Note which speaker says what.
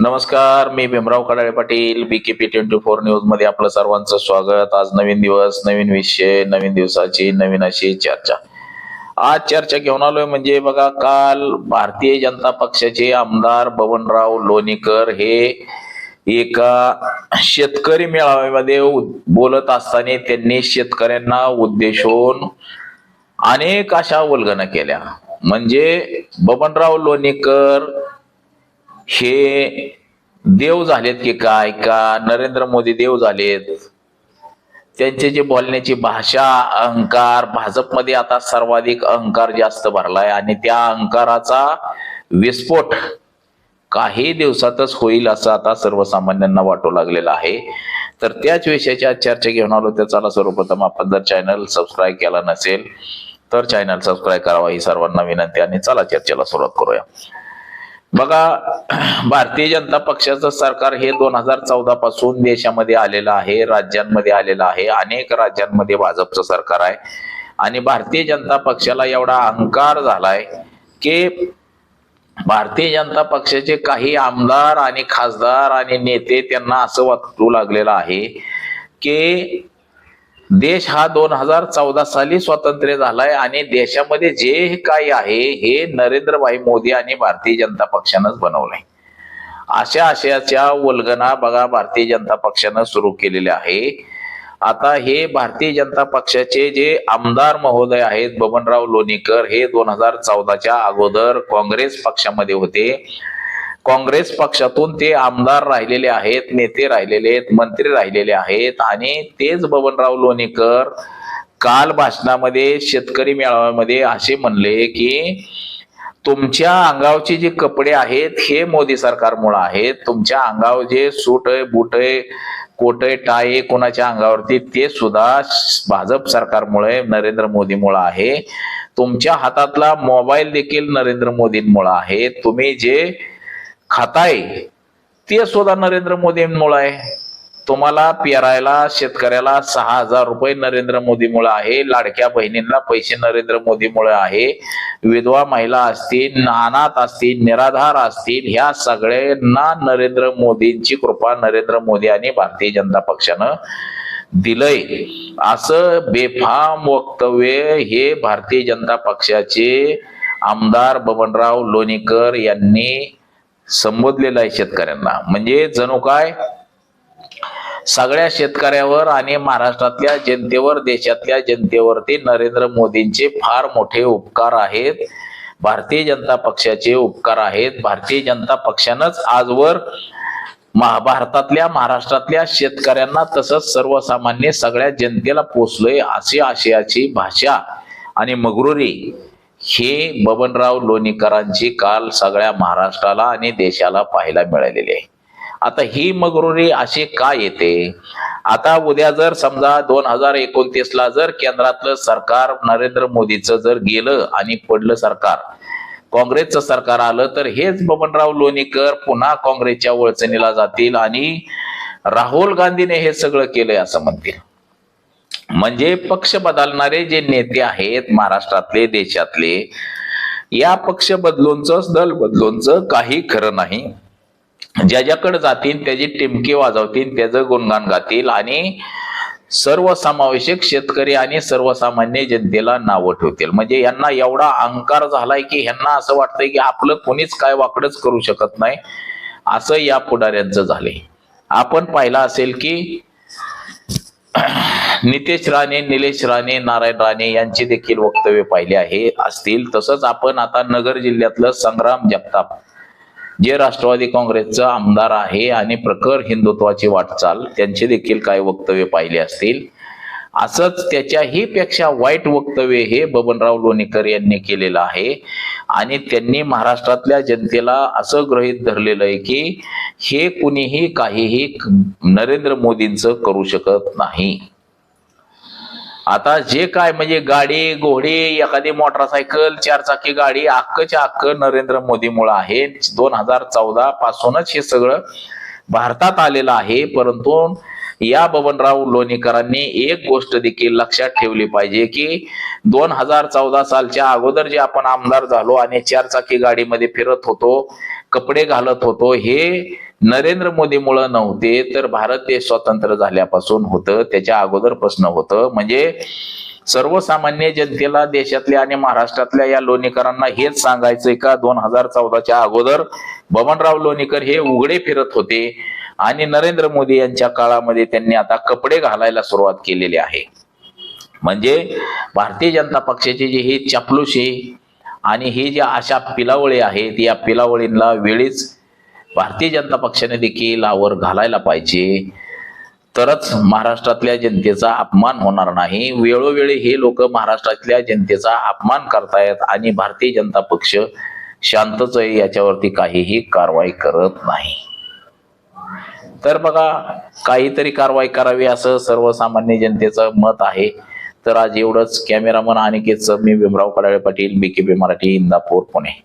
Speaker 1: नमस्कार मी Bhimrao Kadale Patil BKP twenty four न्यूजमध्ये आपलं सर्वांचं स्वागत. आज नवीन दिवस नवीन विषय नवीन दिवसाची नवीन अशी चर्चा. आज चर्चा घेऊन आलोय म्हणजे बघा काल भारतीय जनता पक्षाचे आमदार बबनराव लोणीकर हे एका शेतकरी मेळाव्यामध्ये बोलत असताना त्यांनी शेतकऱ्यांना उद्देशून अनेक अशा वल्गना केल्या. म्हणजे बबनराव लोणीकर हे देव झालेत की काय? का नरेंद्र मोदी देव झालेत? त्यांचे जे बोलण्याची भाषा अहंकार भाजपमध्ये आता सर्वाधिक अहंकार जास्त भरलाय आणि त्या अहंकाराचा विस्फोट काही दिवसातच होईल असं आता सर्वसामान्यांना वाटू लागलेलं आहे. तर त्याच विषयाची आज चर्चा घेऊन आलो त्या चला सर्वप्रथम आपण जर चॅनल सबस्क्राईब केला नसेल तर चॅनल सबस्क्राईब करावा ही सर्वांना विनंती. आणि चला चर्चेला सुरुवात करूया. बघा भारतीय जनता पक्षाचं सरकार हे दोन हजार चौदा पासून देशामध्ये आलेलं आहे राज्यांमध्ये आलेलं आहे. अनेक राज्यांमध्ये भाजपचं सरकार आहे. आणि भारतीय जनता पक्षाला एवढा अहंकार झालाय की भारतीय जनता पक्षाचे काही आमदार आणि खासदार आणि नेते त्यांना असं वाटू लागलेलं आहे की देश हा दोन हजार चौदा साली स्वातंत्र्य झालाय आणि देशामध्ये जे काही आहे हे नरेंद्रभाई मोदी आणि भारतीय जनता पक्षानंच बनवलंय. अशा आशयाच्या वल्गना बघा भारतीय जनता पक्षानं सुरू केलेल्या आहे. आता हे भारतीय जनता पक्षाचे जे आमदार महोदय आहेत बबनराव लोणीकर हे दोन हजार चौदाच्या अगोदर काँग्रेस पक्षामध्ये होते. काँग्रेस पक्षातून ते आमदार राहिलेले आहेत नेते राहिलेले आहेत मंत्री राहिलेले आहेत आणि तेच बबनराव लोणीकर काल भाषणामध्ये शेतकरी मेळाव्यामध्ये असे म्हणले की तुमच्या अंगावचे जे कपडे आहेत हे मोदी सरकारमुळे आहेत. तुमच्या अंगावर जे सूट आहे बूट आहे कोट आहे टाय आहे कोणाच्या अंगावरती ते सुद्धा भाजप सरकारमुळे नरेंद्र मोदीमुळे आहे. तुमच्या हातातला मोबाईल देखील नरेंद्र मोदींमुळे आहे. तुम्ही जे खाताय. ते सुद्धा नरेंद्र मोदींमुळं आहे. तुम्हाला पेरायला शेतकऱ्याला सहा हजार रुपये नरेंद्र मोदीमुळे आहे. लाडक्या बहिणींना पैसे नरेंद्र मोदीमुळे आहे. विधवा महिला असतील नानात असतील निराधार असतील ह्या सगळ्यांना नरेंद्र मोदींची कृपा नरेंद्र मोदी आणि भारतीय जनता पक्षानं दिलंय. असं बेफाम वक्तव्य हे भारतीय जनता पक्षाचे आमदार बबनराव लोणीकर यांनी संबोधलेलं आहे शेतकऱ्यांना. म्हणजे जणू काय? सगळ्या शेतकऱ्यावर आणि महाराष्ट्रातल्या जनतेवर देशातल्या जनतेवरती नरेंद्र मोदींचे फार मोठे उपकार आहेत. भारतीय जनता पक्षाचे उपकार आहेत. भारतीय जनता पक्षानंच आजवर महा- भारतातल्या महाराष्ट्रातल्या शेतकऱ्यांना तसंच सर्वसामान्य सगळ्या जनतेला पोचलोय अशी आशयाची भाषा आणि मगरुरी हे बबनराव लोणीकरांची काल सगळ्या महाराष्ट्राला आणि देशाला पाहायला मिळालेली आहे. आता ही मगरुरी अशी का येते? आता उद्या जर समजा दोन हजार एकोणतीस ला जर केंद्रातलं सरकार नरेंद्र मोदीचं जर गेलं आणि पडलं सरकार काँग्रेसचं सरकार आलं तर हेच बबनराव लोणीकर पुन्हा काँग्रेसच्या वळचणीला जातील आणि राहुल गांधीने हे सगळं केलंय असं म्हणतील. म्हणजे पक्ष बदलणारे जे नेते आहेत महाराष्ट्रातले देशातले या पक्ष बदलूनच दल बदलूनच काही खरं नाही. ज्याच्याकडे जातील त्याची टिमकी वाजवतील त्याचं गुणगान गातील आणि सर्वसमावेशक शेतकरी आणि सर्वसामान्य जनतेला नावं ठेवतील. म्हणजे यांना एवढा अहंकार झालाय की ह्यांना असं वाटतंय की आपलं कोणीच काय वाकडच करू शकत नाही. असं या पुढाऱ्यांचं झालंय. आपण पाहिलं असेल की नितेश राणे निलेश राणे नारायण राणे यांचे देखील वक्तव्य पाहिले आहे असतील. तसंच आपण आता नगर जिल्ह्यातलं संग्राम जगताप जे राष्ट्रवादी काँग्रेसचा आमदार आहे आणि प्रखर हिंदुत्वाची वाटचाल त्यांचे देखील काही वक्तव्य पाहिले असतील. असंच त्याच्याही पेक्षा वाईट वक्तव्य हे बबनराव लोणीकर यांनी केलेलं आहे. आणि त्यांनी महाराष्ट्रातल्या जनतेला असं गृहीत धरलेलं आहे की हे कुणीही काहीही नरेंद्र मोदींचं करू शकत नाही. आता जे काय म्हणजे गाडी घोडी एखादी मोटरसायकल चारचाकी गाडी अक्कच्या अक्क नरेंद्र मोदीमुळे आहे. दोन हजार चौदा पासूनच हे सगळं भारतात आलेलं आहे. परंतु या बबनराव लोणीकरांनी एक गोष्ट देखील लक्षात ठेवली पाहिजे की दोन हजार चौदा सालच्या अगोदर जे आपण आमदार झालो आणि चारचाकी गाडीमध्ये फिरत होतो कपडे घालत होतो हे नरेंद्र मोदीमुळं नव्हते तर भारत देश स्वतंत्र झाल्यापासून होतं त्याच्या अगोदर प्रश्न होतं. म्हणजे सर्वसामान्य जनतेला देशातल्या आणि महाराष्ट्रातल्या या लोणीकरांना हेच सांगायचंय का दोन हजार चौदाच्या अगोदर बबनराव लोणीकर हे उघडे फिरत होते आणि नरेंद्र मोदी यांच्या काळामध्ये त्यांनी आता कपडे घालायला सुरुवात केलेली आहे. म्हणजे भारतीय जनता पक्षाची जी ही चापलुशी आणि ही जी अशा पिलावळी आहेत या पिलावळींना वेळीच भारतीय जनता पक्षाने देखील आवर घालायला पाहिजे. तरच महाराष्ट्रातल्या जनतेचा अपमान होणार नाही. वेळोवेळी हे लोक महाराष्ट्रातल्या जनतेचा अपमान करतायत आणि भारतीय जनता पक्ष शांतच आहे याच्यावरती काहीही कारवाई करत नाही. तर बघा काहीतरी कारवाई करावी असं सर्वसामान्य जनतेचं मत आहे. तर आज एवढंच. कॅमेरामन अनिकेतचं मी Bhimrao Kadale Patil B K P Marathi Indapur Pune.